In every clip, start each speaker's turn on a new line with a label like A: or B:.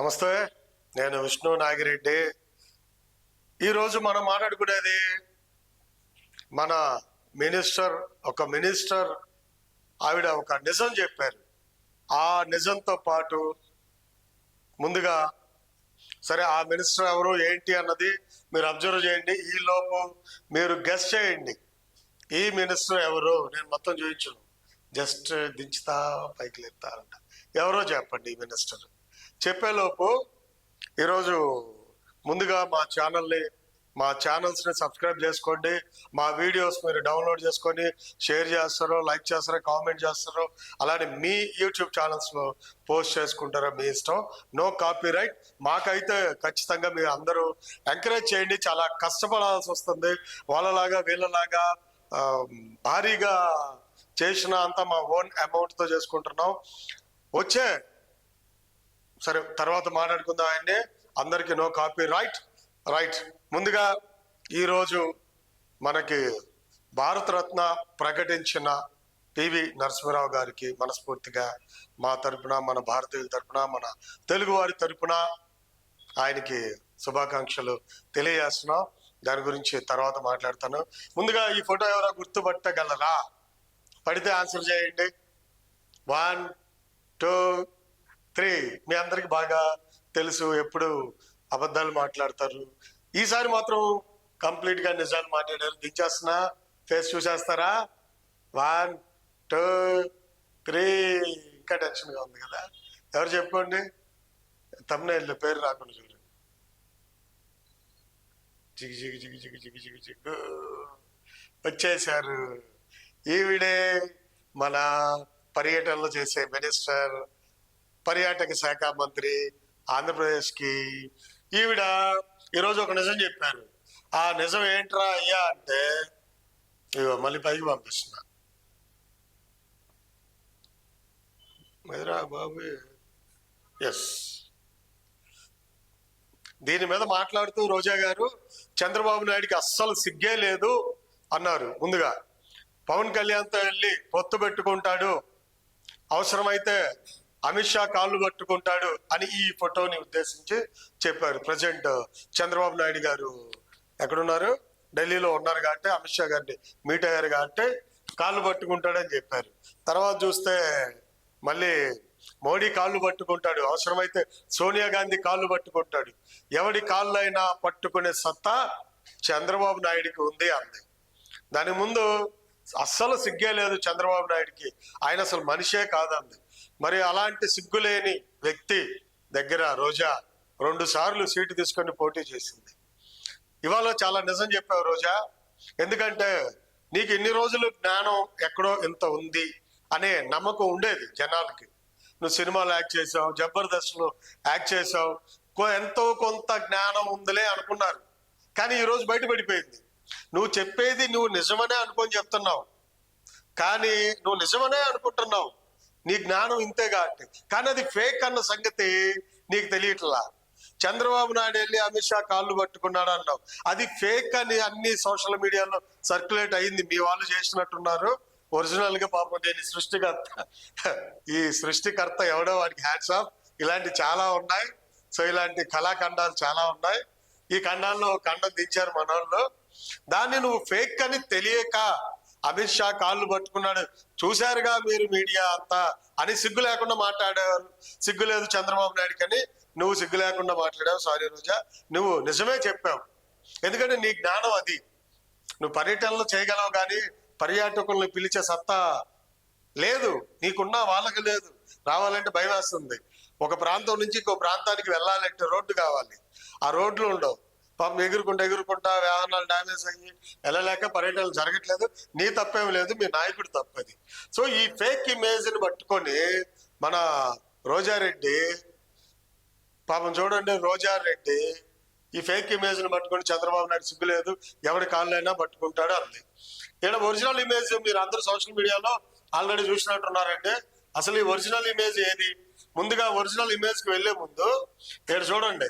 A: నమస్తే నేను విష్ణు నాగిరెడ్డి. ఈరోజు మనం మాట్లాడుకునేది మన మినిస్టర్ ఒక మినిస్టర్ ఆవిడ ఒక నిజం చెప్పారు. ఆ నిజంతో పాటు ముందుగా సరే ఆ మినిస్టర్ ఎవరు ఏంటి అన్నది మీరు అబ్జర్వ్ చేయండి. ఈ లోపు మీరు గెస్ట్ చేయండి. ఈ మినిస్టర్ ఎవరు? నేను మొత్తం చూపించను. జస్ట్ దించుతా పైకి లేపుతారంట. ఎవరో చెప్పండి ఈ మినిస్టర్. చెప్పేలోపు ఈరోజు ముందుగా మా ఛానల్ని మా ఛానల్స్ని సబ్స్క్రైబ్ చేసుకోండి. మా వీడియోస్ మీరు డౌన్లోడ్ చేసుకొని షేర్ చేస్తారో లైక్ చేస్తారో కామెంట్ చేస్తారో అలానే మీ యూట్యూబ్ ఛానల్స్లో పోస్ట్ చేసుకుంటారో మీ ఇష్టం. నో కాపీ రైట్ మాకైతే ఖచ్చితంగా మీరు అందరూ ఎంకరేజ్ చేయండి. చాలా కష్టపడాల్సి వస్తుంది. వాళ్ళలాగా వీళ్ళలాగా భారీగా చేసిన అంతా మా ఓన్ అమౌంట్తో చేసుకుంటున్నాం. వచ్చే సరే తర్వాత మాట్లాడుకుందాం ఆయన్ని. అందరికి నో కాపీ రైట్. రైట్. ముందుగా ఈరోజు మనకి భారతరత్న ప్రకటించిన పివి నరసింహరావు గారికి మనస్ఫూర్తిగా మా తరపున మన భారతీయుల తరపున మన తెలుగు వారి తరపున ఆయనకి శుభాకాంక్షలు తెలియజేస్తున్నాం. దాని గురించి తర్వాత మాట్లాడతాను. ముందుగా ఈ ఫోటో ఎవరో గుర్తుపట్టగలరా? పడితే ఆన్సర్ చేయండి. వన్ టూ త్రీ మీ అందరికి బాగా తెలుసు ఎప్పుడు అబద్ధాలు మాట్లాడతారు. ఈసారి మాత్రం కంప్లీట్గా నిజాలు మాట్లాడారు. దించేస్తున్నా. ఫేస్ చూసేస్తారా? One two three. ఇంకా టెన్షన్గా ఉంది కదా. ఎవరు చెప్పుకోండి? తమ్ముళ్ళు పేరు రాకుండా చూడండి జిగి జిగి జిగి జిగి జిగి జిగి జిగ్గు వచ్చేసారు ఈవిడే మన పర్యటనలు చేసే మినిస్టర్ పర్యాటక శాఖ మంత్రి ఆంధ్రప్రదేశ్కి ఈవిడ ఈరోజు ఒక నిజం చెప్పారు. ఆ నిజం ఏంట్రా అయ్యా అంటే ఇగో మళ్ళీ పైకి పంపిస్తున్నా. బాబు ఎస్ దీని మీద మాట్లాడుతూ రోజా గారు చంద్రబాబు నాయుడికి అస్సలు సిగ్గే లేదు అన్నారు. ముందుగా పవన్ కళ్యాణ్తో వెళ్ళి పొత్తు పెట్టుకుంటాడు. అవసరమైతే అమిత్ షా కాళ్ళు పట్టుకుంటాడు అని ఈ ఫోటోని ఉద్దేశించి చెప్పారు ప్రజెంట్ చంద్రబాబు నాయుడు గారు. ఎక్కడున్నారు? ఢిల్లీలో ఉన్నారు కాబట్టి అమిత్ షా గారిని మీట్ అయ్యారు కాబట్టి కాళ్ళు పట్టుకుంటాడని చెప్పారు. తర్వాత చూస్తే మళ్ళీ మోడీ కాళ్ళు పట్టుకుంటాడు. అవసరమైతే సోనియా గాంధీ కాళ్ళు పట్టుకుంటాడు. ఎవడి కాళ్ళైనా పట్టుకునే సత్తా చంద్రబాబు నాయుడికి ఉంది అంది. దాని ముందు అస్సలు సిగ్గే లేదు చంద్రబాబు నాయుడికి. ఆయన అసలు మనిషే కాదంది. మరి అలాంటి సిగ్గులేని వ్యక్తి దగ్గర రోజా రెండు సార్లు సీటు తీసుకొని పోటీ చేసింది. ఇవాళ చాలా నిజం చెప్పావు రోజా. ఎందుకంటే నీకు ఇన్ని రోజులు జ్ఞానం ఎక్కడో ఇంత ఉంది అనే నమ్మకం ఉండేది జనాలకి. నువ్వు సినిమాలు యాక్ట్ చేసావు జబర్దస్త్లో యాక్ట్ చేసావు ఎంతో కొంత జ్ఞానం ఉందిలే అనుకున్నారు. కానీ ఈరోజు బయటపడిపోయింది నువ్వు చెప్పేది నువ్వు నిజమనే అనుకొని చెప్తున్నావు. కానీ నువ్వు నిజమనే అనుకుంటున్నావు. నీ జ్ఞానం ఇంతే కాబట్టి. కానీ అది ఫేక్ అన్న సంగతి నీకు తెలియట్లా. చంద్రబాబు నాయుడు వెళ్ళి అమిత్ షా కాళ్ళు పట్టుకున్నాడు అన్నావు. అది ఫేక్ అని అన్ని సోషల్ మీడియాలో సర్క్యులేట్ అయింది. మీ వాళ్ళు చేసినట్టున్నారు. ఒరిజినల్గా పాపం నేను సృష్టికర్త. ఈ సృష్టికర్త ఎవడో వాడికి హ్యాట్స్ ఆఫ్ ఇలాంటి చాలా ఉన్నాయి. సో ఇలాంటి కళాఖండాలు చాలా ఉన్నాయి. ఈ ఖండాల్లో ఖండం దించారు మన వాళ్ళు దాన్ని నువ్వు ఫేక్ అని తెలియక అమిత్ షా కాళ్ళు పట్టుకున్నాడు. చూశారుగా మీరు మీడియా అంతా? అని సిగ్గు లేకుండా మాట్లాడారు. సిగ్గు లేదు చంద్రబాబు నాయుడు కానీ. నువ్వు సిగ్గు లేకుండా మాట్లాడావు. సారీ రోజా. నువ్వు నిజమే చెప్పావు. ఎందుకంటే నీ జ్ఞానం అది. నువ్వు పర్యటనలు చేయగలవు కానీ పర్యాటకుల్ని పిలిచే సత్తా లేదు. నీకున్న వాళ్ళకి లేదు. రావాలంటే భయం వేస్తుంది. ఒక ప్రాంతం నుంచి ఇంకో ప్రాంతానికి వెళ్ళాలంటే రోడ్డు కావాలి. ఆ రోడ్లు ఉండవు. పాపం ఎగురుకుంటా ఎగురుకుంటా వాహనాలు డ్యామేజ్ అయ్యి వెళ్ళలేక పర్యటనలు జరగట్లేదు. నీ తప్పేం లేదు మీ నాయకుడు తప్పది. సో ఈ ఫేక్ ఇమేజ్ని పట్టుకొని మన రోజారెడ్డి పాపం చూడండి రోజారెడ్డి ఈ ఫేక్ ఇమేజ్ని పట్టుకొని చంద్రబాబు నాయుడు సిగ్గులేదు ఎవరి కాళ్ళైనా పట్టుకుంటాడు అంది ఇక్కడ ఒరిజినల్ ఇమేజ్ మీరు అందరూ సోషల్ మీడియాలో ఆల్రెడీ చూసినట్టున్నారంటే అసలు ఈ ఒరిజినల్ ఇమేజ్ ఏది? ముందుగా ఒరిజినల్ ఇమేజ్కి వెళ్ళే ముందు ఇక్కడ చూడండి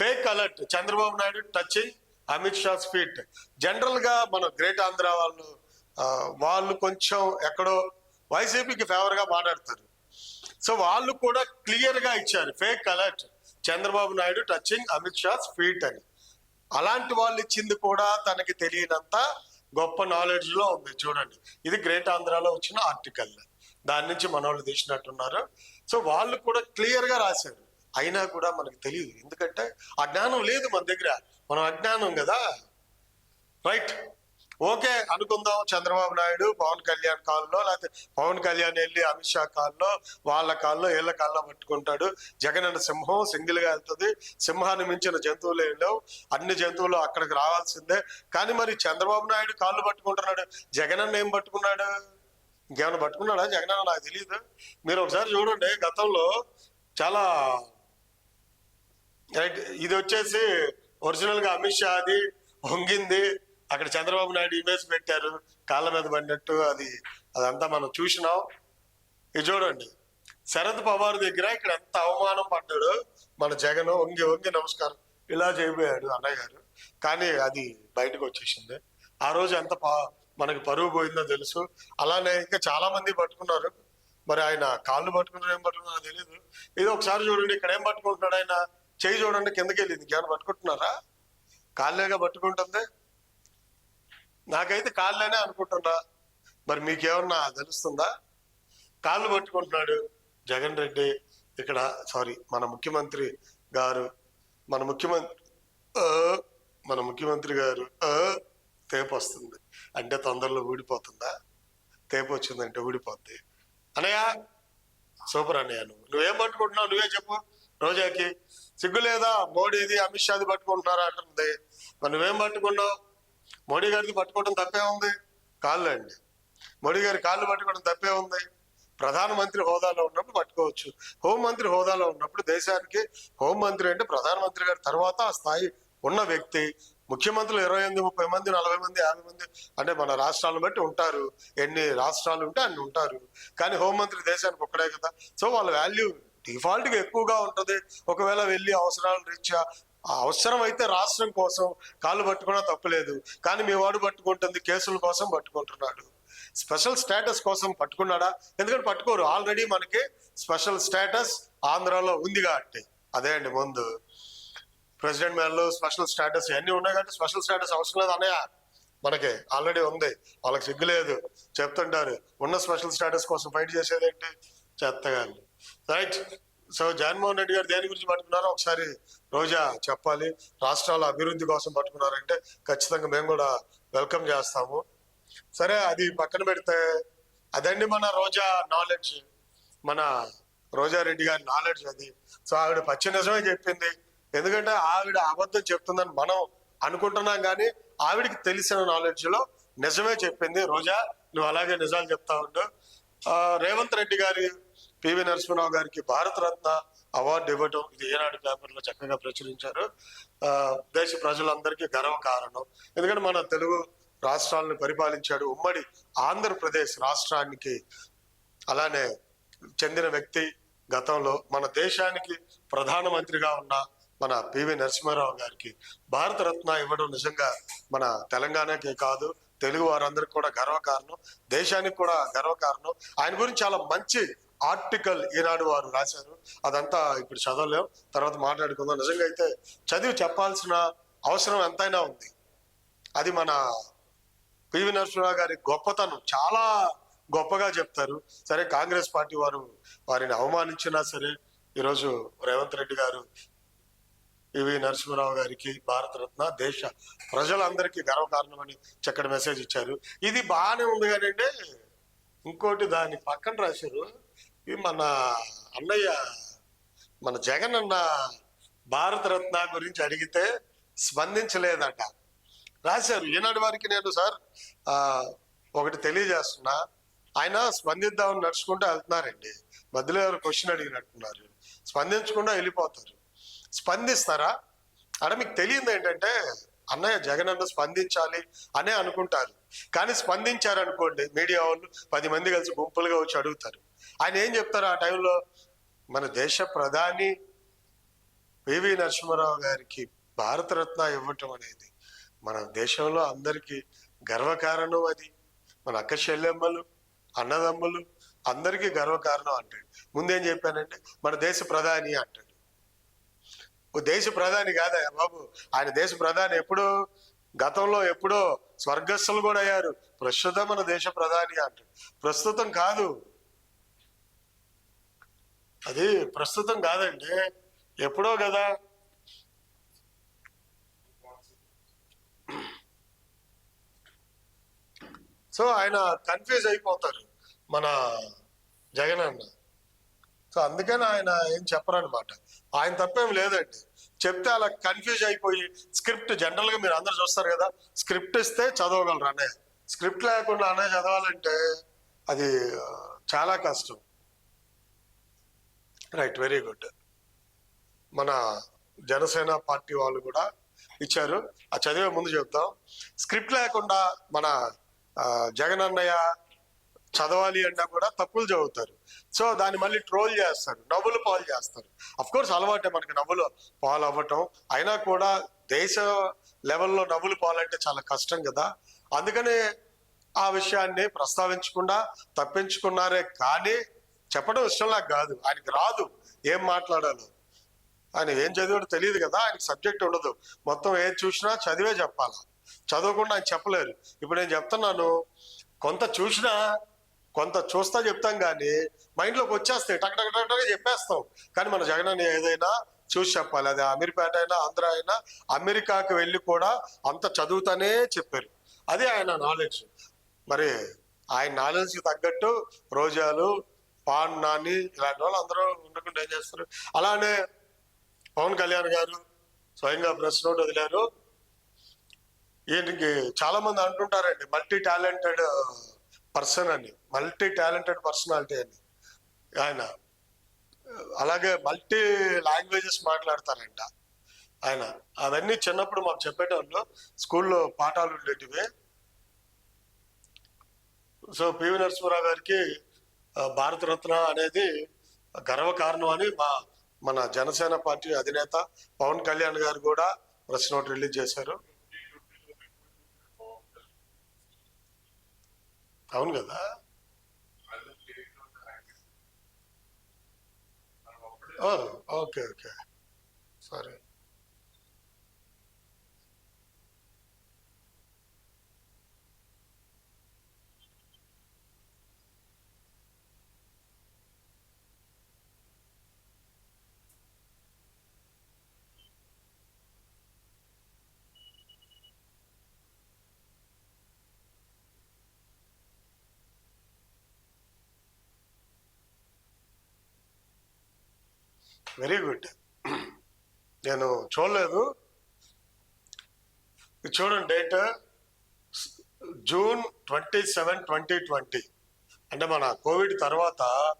A: fake alert. Chandrababu Naidu touching Amit Shah స్పీట్. జనరల్గా మన గ్రేట్ ఆంధ్ర వాళ్ళు వాళ్ళు కొంచెం ఎక్కడో వైసీపీకి ఫేవర్గా మాట్లాడతారు. సో వాళ్ళు కూడా క్లియర్గా ఇచ్చారు fake alert. Chandrababu Naidu touching Amit Shah feet అని. అలాంటి వాళ్ళు ఇచ్చింది కూడా తనకి తెలియనంత గొప్ప నాలెడ్జ్లో ఉంది. చూడండి ఇది గ్రేట్ ఆంధ్రాలో వచ్చిన ఆర్టికల్ దాని నుంచి మనోళ్ళు తీసినట్టున్నారు. సో వాళ్ళు కూడా క్లియర్గా రాశారు. అయినా కూడా మనకు తెలియదు. ఎందుకంటే అజ్ఞానం లేదు మన దగ్గర. మనం అజ్ఞానం కదా? రైట్ ఓకే అనుకుందాం చంద్రబాబు నాయుడు పవన్ కళ్యాణ్ కాల్లో లేకపోతే పవన్ కళ్యాణ్ వెళ్ళి అమిత్ షా కాల్లో వాళ్ళ కాల్లో వీళ్ళ కాల్లో పట్టుకుంటాడు. జగన్ అన్న సింహం సింగిల్గా వెళ్తుంది. సింహాన్ని మించిన జంతువులు ఏం లేవు. అన్ని జంతువులు అక్కడికి రావాల్సిందే. కానీ మరి చంద్రబాబు నాయుడు కాళ్ళు పట్టుకుంటున్నాడు. జగన్ అన్న ఏం పట్టుకున్నాడు? ఇంకేమైనా పట్టుకున్నాడా జగన్ అన్న నాకు తెలియదు మీరు ఒకసారి చూడండి. గతంలో చాలా రైట్ ఇది వచ్చేసి ఒరిజినల్గా అమిత్ షా అది వంగింది. అక్కడ చంద్రబాబు నాయుడు ఇమేజ్ పెట్టారు. కాళ్ళ మీద పడినట్టు అది అదంతా మనం చూసినాం. ఇది చూడండి. శరద్ పవార్ దగ్గర ఇక్కడ ఎంత అవమానం పడ్డాడు. మన జగన్ వంగి వంగి నమస్కారం. ఇలా చేయబోయాడు అన్నయ్య గారు. కానీ అది బయటకు వచ్చేసింది. ఆ రోజు ఎంత పా మనకి పరువు పోయిందో తెలుసు. అలానే ఇంకా చాలా మంది పట్టుకున్నారు. మరి ఆయన కాళ్ళు పట్టుకున్నారు ఏం పట్టుకున్నారో తెలియదు ఇది ఒకసారి చూడండి. ఇక్కడ ఏం పట్టుకుంటున్నాడు ఆయన? చేయి చూడండి కిందకి వెళ్ళింది ఇంకేమైనా పట్టుకుంటున్నారా? కాళ్ళేగా పట్టుకుంటుంది? నాకైతే కాళ్ళనే అనుకుంటున్నా. మరి మీకేమన్నా తెలుస్తుందా? కాళ్ళు పట్టుకుంటున్నాడు జగన్ రెడ్డి. ఇక్కడ సారీ మన ముఖ్యమంత్రి గారు మన ముఖ్యమంత్రి మన ముఖ్యమంత్రి గారు తేపు వస్తుంది. అంటే తొందరలో ఊడిపోతుందా? తేపు వచ్చిందంటే ఊడిపోద్ది. అనయ్య సూపర్ అన్నయ్య నువ్వు. నువ్వేం పట్టుకుంటున్నావు? నువ్వే చెప్పు. రోజాకి సిగ్గు లేదా? మోడీది అమిత్ షాది పట్టుకుంటున్నారా అంటుంది. మరి నువ్వేం పట్టుకున్నావు? మోడీ గారిది పట్టుకోవడం తప్పే ఉంది? కాళ్ళు అండి మోడీ గారి కాళ్ళు పట్టుకోవడం తప్పే ఉంది. ప్రధానమంత్రి హోదాలో ఉన్నప్పుడు పట్టుకోవచ్చు. హోంమంత్రి హోదాలో ఉన్నప్పుడు దేశానికి హోంమంత్రి అంటే ప్రధానమంత్రి గారి తర్వాత ఆ స్థాయి ఉన్న వ్యక్తి. ముఖ్యమంత్రులు ఇరవై ఎనిమిది ముప్పై మంది నలభై మంది యాభై మంది అంటే మన రాష్ట్రాలను బట్టి ఉంటారు. ఎన్ని రాష్ట్రాలు ఉంటే అన్ని ఉంటారు. కానీ హోంమంత్రి దేశానికి ఒక్కడే కదా. సో వాళ్ళ వాల్యూ డిఫాల్ట్గా ఎక్కువగా ఉంటుంది. ఒకవేళ వెళ్ళి అవసరాల రీత్యా అవసరం అయితే రాష్ట్రం కోసం కాళ్ళు పట్టుకున్నా తప్పులేదు. కానీ మీ వాడు పట్టుకుంటుంది కేసుల కోసం పట్టుకుంటున్నాడు. స్పెషల్ స్టేటస్ కోసం పట్టుకున్నాడా? ఎందుకంటే పట్టుకోరు. ఆల్రెడీ మనకి స్పెషల్ స్టేటస్ ఆంధ్రాలో ఉంది కాబట్టి. అదే అండి ముందు. ప్రెసిడెంట్ మేనలు స్పెషల్ స్టేటస్ ఇవన్నీ ఉన్నాయి కాబట్టి స్పెషల్ స్టేటస్ అవసరం లేదు అన్నయ్య. మనకి ఆల్రెడీ ఉంది. వాళ్ళకి సిగ్గు లేదు. చెప్తుంటారు. ఉన్న స్పెషల్ స్టేటస్ కోసం ఫైట్ చేసేది ఏంటి చెత్తగాని. రైట్. సో జగన్మోహన్ రెడ్డి గారు దేని గురించి పట్టుకున్నారో ఒకసారి రోజా చెప్పాలి. రాష్ట్రాల అభివృద్ధి కోసం పట్టుకున్నారంటే ఖచ్చితంగా మేము కూడా వెల్కమ్ చేస్తాము. సరే అది పక్కన పెడితే అదండి మన రోజా నాలెడ్జ్ మన రోజారెడ్డి గారి నాలెడ్జ్ అది. సో ఆవిడ పచ్చి నిజమే చెప్పింది. ఎందుకంటే ఆవిడ అబద్ధం చెప్తుందని మనం అనుకుంటున్నాం కానీ ఆవిడకి తెలిసిన నాలెడ్జ్లో నిజమే చెప్పింది. రోజా నువ్వు అలాగే నిజాలు చెప్తా ఉండు. రేవంత్ రెడ్డి గారి పివి నరసింహరావు గారికి భారత రత్న అవార్డు ఇవ్వటం ఇది ఏనాడు పేపర్లో చక్కగా ప్రచురించారు. దేశ ప్రజలందరికీ గర్వ కారణం. ఎందుకంటే మన తెలుగు రాష్ట్రాలను పరిపాలించాడు ఉమ్మడి ఆంధ్రప్రదేశ్ రాష్ట్రానికి అలానే చెందిన వ్యక్తి గతంలో మన దేశానికి ప్రధానమంత్రిగా ఉన్న మన పివి నరసింహారావు గారికి భారతరత్న ఇవ్వడం నిజంగా మన తెలంగాణకే కాదు తెలుగు వారందరికి కూడా గర్వకారణం దేశానికి కూడా గర్వకారణం ఆయన గురించి చాలా మంచి ఆర్టికల్ ఈనాడు వారు రాశారు. అదంతా ఇప్పుడు చదవలేం. తర్వాత మాట్లాడుకుందాం. నిజంగా అయితే చదివి చెప్పాల్సిన అవసరం ఎంతైనా ఉంది. అది మన పివి నరసింహరావు గారి గొప్పతనం. చాలా గొప్పగా చెప్తారు. సరే కాంగ్రెస్ పార్టీ వారు వారిని అవమానించినా సరే ఈరోజు రేవంత్ రెడ్డి గారు పివి నరసింహరావు గారికి భారతరత్న దేశ ప్రజలందరికీ గర్వకారణమని చక్కటి మెసేజ్ ఇచ్చారు. ఇది బాగానే ఉంది కానండి ఇంకోటి దాన్ని పక్కన రాశారు. మన అన్నయ్య మన జగన్ అన్న భారతరత్న గురించి అడిగితే స్పందించలేదట. రాశారు. ఈనాడు వారికి నేను సార్ ఒకటి తెలియజేస్తున్నా. ఆయన స్పందిద్దామని నడుచుకుంటూ వెళ్తున్నారండి. మధ్యలో ఎవరు క్వశ్చన్ అడిగినట్టున్నారు. స్పందించకుండా వెళ్ళిపోతారు. స్పందిస్తారా? అక్కడ మీకు తెలియదు ఏంటంటే అన్నయ్య జగన్ అన్న స్పందించాలి అనే అనుకుంటారు. కానీ స్పందించారు అనుకోండి మీడియా వాళ్ళు పది మంది కలిసి గుంపులుగా వచ్చి అడుగుతారు. ఆయన ఏం చెప్తారు ఆ టైంలో? మన దేశ ప్రధాని పివి నరసింహారావు గారికి భారతరత్న ఇవ్వటం అనేది మన దేశంలో అందరికీ గర్వకారణం అది. మన అక్క చెల్లెమ్మలు అన్నదమ్ములు అందరికీ గర్వకారణం అంటాడు. ముందేం చెప్పానంటే మన దేశ ప్రధాని అంటాడు. ఓ దేశ ప్రధాని కాదా బాబు ఆయన దేశ ప్రధాని ఎప్పుడో గతంలో ఎప్పుడో స్వర్గస్థులు కూడా అయ్యారు. ప్రస్తుతం మన దేశ ప్రధాని అంటాడు. ప్రస్తుతం కాదు. అది ప్రస్తుతం కాదండి. ఎప్పుడో కదా. సో ఆయన కన్ఫ్యూజ్ అయిపోతారు మన జగన్ అన్న. సో అందుకని ఆయన ఏం చెప్పరనమాట ఆయన తప్పేం లేదండి. చెప్తే అలా కన్ఫ్యూజ్ అయిపోయి స్క్రిప్ట్ జనరల్గా మీరు అందరు చూస్తారు కదా స్క్రిప్ట్ ఇస్తే చదవగలరు అన్నయ్య. స్క్రిప్ట్ లేకుండా అన్నయ్య చదవాలంటే అది చాలా కష్టం. రైట్ వెరీ గుడ్ మన జనసేన పార్టీ వాళ్ళు కూడా ఇచ్చారు. ఆ చదివే ముందు చెప్తాం స్క్రిప్ట్ లేకుండా మన జగన్ అన్నయ్య చదవాలి అన్నా కూడా తప్పులు చదువుతారు. సో దాన్ని మళ్ళీ ట్రోల్ చేస్తారు. నవ్వులు పాలు చేస్తారు. అఫ్ కోర్స్ అలవాటే మనకి నవ్వులు పాలు అవ్వటం. అయినా కూడా దేశ లెవెల్లో నవ్వులు పాలంటే చాలా కష్టం కదా. అందుకనే ఆ విషయాన్ని ప్రస్తావించకుండా తప్పించుకున్నారే కానీ చెప్పడం ఇష్టం నాకు కాదు. ఆయనకి రాదు ఏం మాట్లాడాలో. ఆయన ఏం చదివాడో తెలియదు కదా ఆయనకి సబ్జెక్ట్ ఉండదు. మొత్తం ఏది చూసినా చదివే చెప్పాలి. చదవకుండా ఆయన చెప్పలేరు. ఇప్పుడు నేను చెప్తున్నాను కొంత చూసినా కొంత చూస్తా చెప్తాం కానీ మైండ్లోకి వచ్చేస్తాయి. టక్ టక్ టక్ చెప్పేస్తాం. కానీ మన జగన్ ఏదైనా చూసి చెప్పాలి. అది అమీర్పేట అయినా ఆంధ్ర అయినా అమెరికాకి వెళ్ళి కూడా అంత చదువుతానే చెప్పారు. అది ఆయన నాలెడ్జ్. మరి ఆయన నాలెడ్జ్కి తగ్గట్టు రోజాలు పాన్ నాని ఇలాంటి వాళ్ళు అందరూ ఉండకుండా ఏం చేస్తారు? అలానే పవన్ కళ్యాణ్ గారు స్వయంగా ప్రెస్ నోట్ వదిలారు. ఈయనకి చాలా మంది అంటుంటారండి మల్టీ టాలెంటెడ్ పర్సన్ అని. మల్టీ టాలెంటెడ్ పర్సనాలిటీ అని. ఆయన అలాగే మల్టీ లాంగ్వేజెస్ మాట్లాడతారంట ఆయన. అవన్నీ చిన్నప్పుడు మాకు చెప్పేటోళ్ళు స్కూల్లో పాఠాలు ఉండేటివి. సో పివి నరసింహరావు గారికి భారతరత్న అనేది గర్వకారణం అని మా మన జనసేన పార్టీ అధినేత పవన్ కళ్యాణ్ గారు కూడా ప్రెస్ నోట్ రిలీజ్ చేశారు. అవును కదా? Okay okay. సరే. Very good. నేను చూడలేదు. ఇది చూడండి date. June twenty seven twenty twenty. అంటే మన కోవిడ్ తర్వాత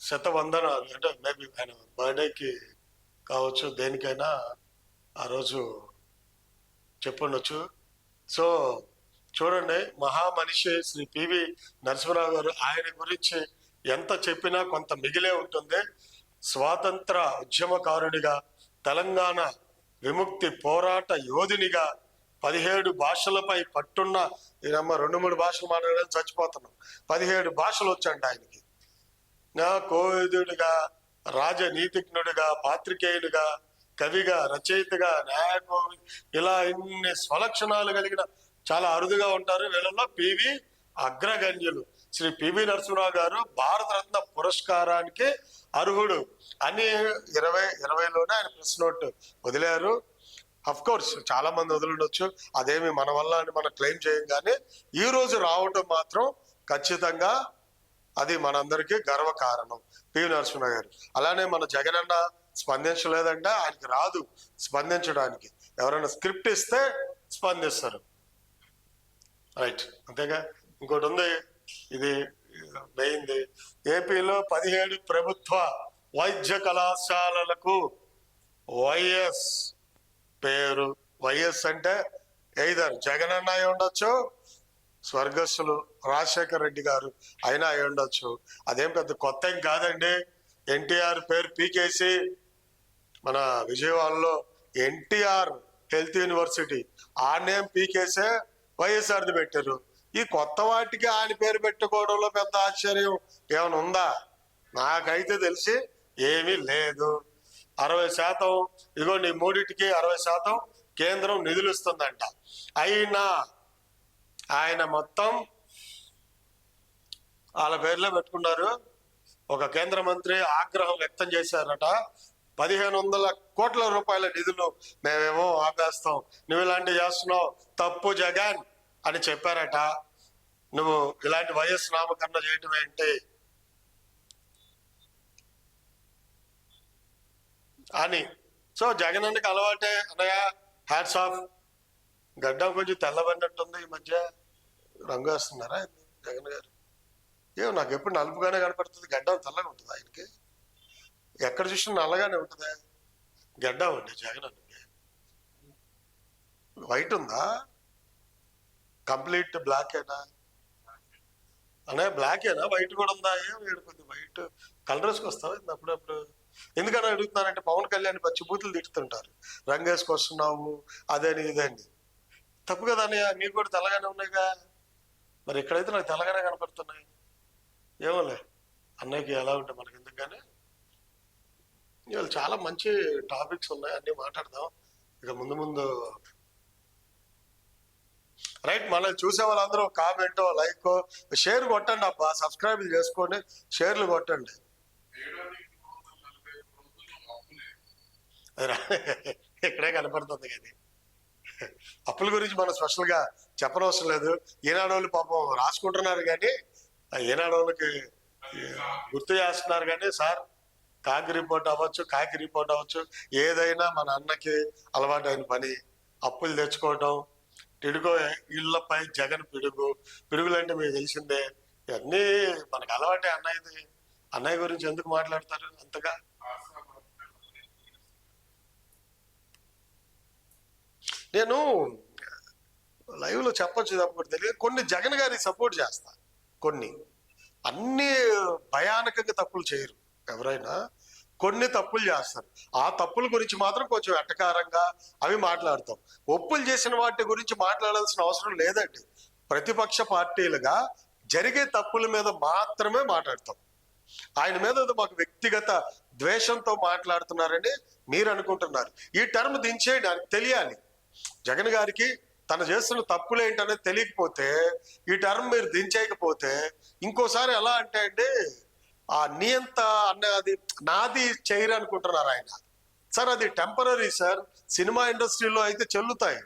A: శతవందనాలు అంటే మేబీ ఆయన బర్త్డేకి కావచ్చు దేనికైనా ఆ రోజు చెప్పుండొచ్చు. సో చూడండి మహామనిషి శ్రీ పివి నరసింహరావు గారు ఆయన గురించి ఎంత చెప్పినా కొంత మిగిలే ఉంటుంది. స్వాతంత్ర ఉద్యమకారుడిగా తెలంగాణ విముక్తి పోరాట యోధునిగా పదిహేడు భాషలపై పట్టున్న ఈయనమ్మ రెండు మూడు భాషలు మాట్లాడడానికి చచ్చిపోతున్నాం. పదిహేడు భాషలు వచ్చండి ఆయనకి. నా కోవిదుడిగా రాజనీతిజ్ఞుడిగా పాత్రికేయుడిగా కవిగా రచయితగా న్యాయభూమి ఇలా ఇన్ని స్వలక్షణాలు కలిగిన చాలా అరుదుగా ఉంటారు. వీళ్ళలో పివి అగ్రగణ్యులు. శ్రీ పివి నరసింహరావు గారు భారతరత్న పురస్కారానికి అర్హుడు. అని ఇరవై ఇరవైలోనే ఆయన ప్రెస్ నోట్ వదిలారు. అఫ్ కోర్స్ చాలా మంది వదిలిండొచ్చు. అదేమి మన వల్ల అని మనం క్లెయిమ్ చేయం కానీ ఈ రోజు రావటం మాత్రం ఖచ్చితంగా అది మనందరికీ గర్వ కారణం పివి నరసింహ గారు. అలానే మన జగనన్న స్పందించలేదంటే. ఆయనకి రాదు స్పందించడానికి. ఎవరైనా స్క్రిప్ట్ ఇస్తే స్పందిస్తారు. రైట్. అంతేగా? ఇంకోటి ఉంది? ఇది మెయింది ఏపీలో పదిహేడు ప్రభుత్వ వైద్య కళాశాలలకు వైఎస్ పేరు. వైఎస్ అంటే ఎయిదర్ జగన్ అన్న అయి ఉండొచ్చు స్వర్గస్సులు రాజశేఖర్ రెడ్డి గారు అయినా అయి ఉండొచ్చు. అదేం పెద్ద కొత్త ఏం కాదండి. ఎన్టీఆర్ పేరు పీకేసి మన విజయవాడలో ఎన్టీఆర్ హెల్త్ యూనివర్సిటీ ఆ నేమ్ పీకేసే వైఎస్ఆర్ది పెట్టారు ఈ కొత్త వాటికి ఆయన పేరు పెట్టుకోవడంలో పెద్ద ఆశ్చర్యం ఏమైనా ఉందా? నాకైతే తెలిసి ఏమీ లేదు. అరవై శాతం ఇదిగో నీ మూడింటికి అరవై శాతం కేంద్రం నిధులు ఇస్తుందంట. అయినా ఆయన మొత్తం వాళ్ళ పేర్లో పెట్టుకున్నారు. ఒక కేంద్ర మంత్రి ఆగ్రహం వ్యక్తం చేశారట. పదిహేను వందల కోట్ల రూపాయల నిధులు మేమేమో ఆపేస్తాం. నువ్వు ఇలాంటివి చేస్తున్నావు. తప్పు జగన్ అని చెప్పారట. నువ్వు ఇలాంటి వైఎస్ నామకరణ చేయటం ఏంటి అని. సో జగన్ అన్నకి అలవాటే అనయ హ్యాట్స్ ఆఫ్ గడ్డం కొంచెం తెల్లబడినట్టుంది ఈ మధ్య. రంగు వేస్తున్నారా జగన్ గారు? ఏమో నాకు ఎప్పుడు నలుపుగానే కనపడుతుంది. గడ్డం తెల్లగా ఉంటుంది ఆయనకి? ఎక్కడ చూసినా నల్లగానే ఉంటుందా? గడ్డం అండి జగన్ అన్నకి. వైట్ ఉందా? కంప్లీట్ బ్లాక్ అయినా అనే బ్లాక్ ఏనా? వైట్ కూడా ఉందా? వీడు కొద్ది వైట్ కలర్ వేసుకొస్తావా అప్పుడప్పుడు? ఎందుకని అడుగుతున్నానంటే పవన్ కళ్యాణ్ పచ్చి బూతులు తిడుతుంటారు రంగు వేసుకొస్తున్నావు అదని ఇదని. తప్పు కదా అన్నయ్య? నీకు కూడా తెల్లగానే ఉన్నాయిగా. మరి ఇక్కడైతే నాకు తెల్లగానే కనపడుతున్నాయి. ఏమోలే. అన్నయ్యకి ఎలా ఉంటే మనకి ఎందుకు కానీ? ఇవాళ చాలా మంచి టాపిక్స్ ఉన్నాయి. అన్ని మాట్లాడదాం. ఇక ముందు ముందు రైట్ మళ్ళీ చూసే వాళ్ళందరూ కామెంట్ లైక్ షేర్ కొట్టండి అబ్బా సబ్స్క్రైబ్ చేసుకోండి షేర్లు కొట్టండి. ఇక్కడే కనపడుతుంది కానీ అప్పుల గురించి మనం స్పెషల్గా చెప్పనవసరం లేదు. ఈనాడు వాళ్ళు పాపం రాసుకుంటున్నారు కానీ ఆ ఈనాడు వాళ్ళకి గుర్తు చేస్తున్నారు కానీ సార్ కాకి రిపోర్ట్ అవ్వచ్చు కాకి రిపోర్ట్ అవ్వచ్చు. ఏదైనా మన అన్నకి అలవాటు అయిన పని అప్పులు తెచ్చుకోవటం పిడుగు ఇళ్ళపై జగన్ పిడుగు. పిడుగులంటే మీకు తెలిసిందే ఇవన్నీ మనకు అలవాటే అన్నయ్యది అన్నయ్య గురించి ఎందుకు మాట్లాడతారు అంతగా? నేను లైవ్లో చెప్పొచ్చు తప్పకుండా తెలియదు. కొన్ని జగన్ గారికి సపోర్ట్ చేస్తా. కొన్ని. అన్ని భయానకంగా తప్పులు చేయరు. ఎవరైనా కొన్ని తప్పులు చేస్తారు. ఆ తప్పుల గురించి మాత్రం కొంచెం ఎట్టకారంగా అవి మాట్లాడతాం. ఒప్పులు చేసిన వాటి గురించి మాట్లాడాల్సిన అవసరం లేదండి. ప్రతిపక్ష పార్టీలుగా జరిగే తప్పుల మీద మాత్రమే మాట్లాడతాం. ఆయన మీద మాకు వ్యక్తిగత ద్వేషంతో మాట్లాడుతున్నారని మీరు అనుకుంటున్నారు. ఈ టర్మ్ దించేయండి ఆయనకు తెలియాలి. జగన్ గారికి తను చేస్తున్న తప్పులు ఏంటనేది తెలియకపోతే ఈ టర్మ్ మీరు దించేయకపోతే ఇంకోసారి ఎలా అంటే అండి ఆ నియంత అన్న అది నాది చేయరు అనుకుంటున్నారు ఆయన. సార్ అది టెంపరీ సార్. సినిమా ఇండస్ట్రీలో అయితే చెల్లుతాయి.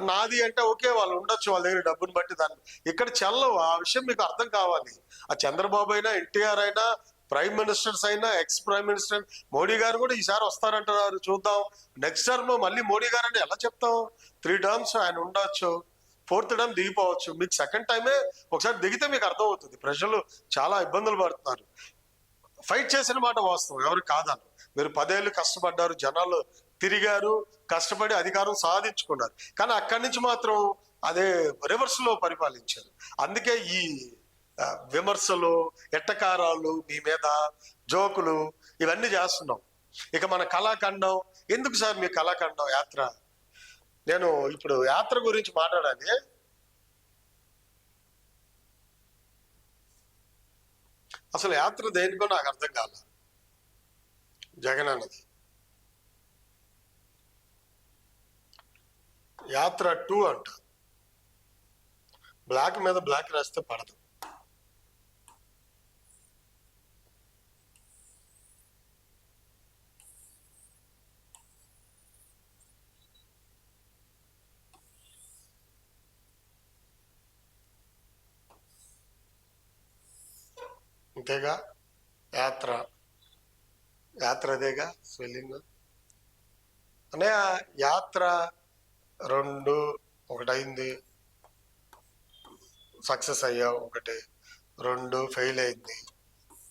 A: నాది అంటే ఓకే వాళ్ళు ఉండొచ్చు వాళ్ళ దగ్గర డబ్బుని బట్టి దాన్ని. ఇక్కడ చెల్లవు ఆ విషయం మీకు అర్థం కావాలి. ఆ చంద్రబాబు అయినా ఎన్టీఆర్ అయినా ప్రైమ్ మినిస్టర్స్ అయినా ఎక్స్ ప్రైమ్ మినిస్టర్ మోడీ గారు కూడా ఈసారి వస్తారంటున్నారు. చూద్దాం. నెక్స్ట్ టర్మ్ మళ్ళీ మోడీ గారు అని ఎలా చెప్తాం? త్రీ టర్మ్స్ ఆయన ఉండొచ్చు. ఫోర్త్ టైం దిగిపోవచ్చు. మీకు సెకండ్ టైమే ఒకసారి దిగితే మీకు అర్థమవుతుంది. ప్రజలు చాలా ఇబ్బందులు పడుతున్నారు. ఫైట్ చేసిన మాట వాస్తవం ఎవరు కాదను మీరు పదేళ్ళు కష్టపడ్డారు జనాలు తిరిగారు కష్టపడి అధికారం సాధించుకున్నారు. కానీ అక్కడి నుంచి మాత్రం అదే రివర్స్లో పరిపాలించారు. అందుకే ఈ విమర్శలు ఎట్టకారాలు మీ మీద జోకులు ఇవన్నీ చేస్తున్నాం. ఇక మన కళాఖండం ఎందుకు సార్ మీ కళాఖండం యాత్ర? నేను ఇప్పుడు యాత్ర గురించి మాట్లాడాలి. అసలు యాత్ర దేనికో నాకు అర్థం కాల. జగన్ అన్నది. యాత్ర టూ అంట. బ్లాక్ మీద బ్లాక్ రాస్తే పడదు. అంతేగా? యాత్ర. యాత్ర అదేగా స్పెల్లింగ్ అనే యాత్ర రెండు ఒకటైంది. సక్సెస్ అయ్యావు ఒకటి. రెండు ఫెయిల్ అయింది.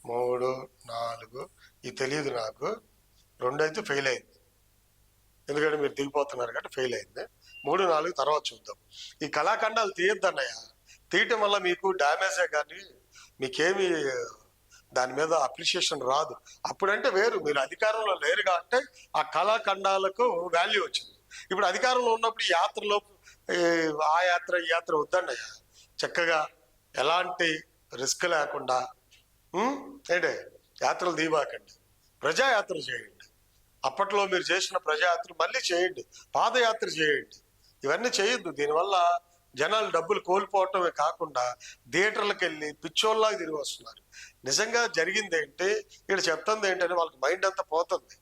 A: మూడు నాలుగు. ఇది తెలియదు నాకు. రెండు అయితే ఫెయిల్ అయింది. ఎందుకంటే మీరు దిగిపోతున్నారు కాబట్టి ఫెయిల్ అయింది. మూడు నాలుగు తర్వాత చూద్దాం. ఈ కళాఖండాలు తీయొద్దన్నయ్య. తీయటం వల్ల మీకు డ్యామేజే కానీ మీకేమి దాని మీద అప్రిషియేషన్ రాదు. అప్పుడంటే వేరు. మీరు అధికారంలో లేరుగా అంటే ఆ కళాఖండాలకు వాల్యూ వచ్చింది. ఇప్పుడు అధికారంలో ఉన్నప్పుడు ఈ యాత్రలో ఈ ఆ యాత్ర ఈ యాత్ర వద్దన్నయ్య చక్కగా ఎలాంటి రిస్క్ లేకుండా ఏంటే? యాత్రలు దీవాకండి ప్రజాయాత్ర చేయండి. అప్పట్లో మీరు చేసిన ప్రజాయాత్ర మళ్ళీ చేయండి. పాదయాత్ర చేయండి. ఇవన్నీ చేయొద్దు. దీనివల్ల జనాలు డబ్బులు కోల్పోవటమే కాకుండా థియేటర్లకు వెళ్ళి పిచ్చోళ్ళలాగా తిరిగి వస్తున్నారు. నిజంగా జరిగింది ఏంటి? ఇక్కడ చెప్తుంది ఏంటంటే వాళ్ళకి మైండ్ అంతా పోతుంది.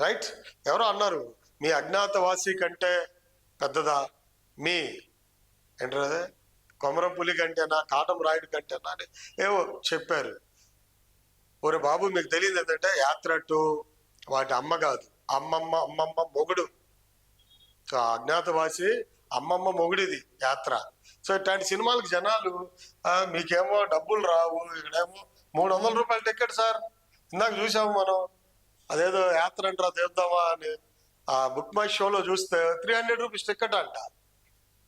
A: రైట్? ఎవరో అన్నారు మీ అజ్ఞాతవాసి కంటే పెద్దదా? మీ ఏంటది కొమరంపులి కంటేనా? కాటం రాయుడు కంటేనా అని ఏవో చెప్పారు. ఒరే బాబు మీకు తెలియదు ఏంటంటే యాత్ర టు వాటి అమ్మ కాదు. అమ్మమ్మ అమ్మమ్మ మొగుడు. సో అజ్ఞాతవాసి అమ్మమ్మ మొగుడిది యాత్ర. సో ఇట్లాంటి సినిమాలకు జనాలు మీకేమో డబ్బులు రావు ఇక్కడేమో మూడు వందల రూపాయల టికెట్ సార్. ఇందాక చూసాము మనం. అదేదో యాత్ర అంటారా తీద్దామా అని. ఆ బుక్ మై షోలో చూస్తే త్రీ హండ్రెడ్ రూపీస్ టికెట్ అంట.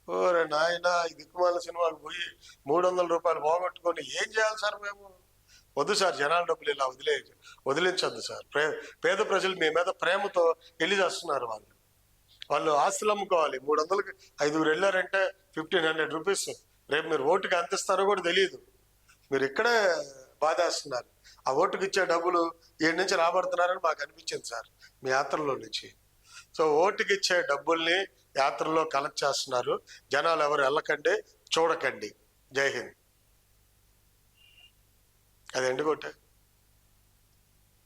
A: ఓరే నాయన ఈ దిక్కుమాల సినిమాకి పోయి మూడు వందల రూపాయలు పోగొట్టుకొని ఏం చేయాలి సార్ మేము? వద్దు సార్ జనాల డబ్బులు ఇలా వదిలే వదిలించొద్దు సార్. పేద ప్రజలు మీ మీద ప్రేమతో వెళ్ళి చేస్తున్నారు వాళ్ళు. వాళ్ళు ఆస్తులు అమ్ముకోవాలి. మూడు వందలకి ఐదుగురు వెళ్ళారంటే ఫిఫ్టీన్ హండ్రెడ్ రూపీస్ రేపు మీరు ఓటుకి ఎంత ఇస్తారో కూడా తెలియదు. మీరు ఇక్కడే బాధేస్తున్నారు. ఆ ఓటుకి ఇచ్చే డబ్బులు ఏడు నుంచి రాబడుతున్నారని మాకు అనిపించింది సార్ మీ యాత్రలో నుంచి. సో ఓటుకి ఇచ్చే డబ్బుల్ని యాత్రలో కలెక్ట్ చేస్తున్నారు. జనాలు ఎవరు వెళ్ళకండి చూడకండి. జై హింద్. అది ఎండుకోటే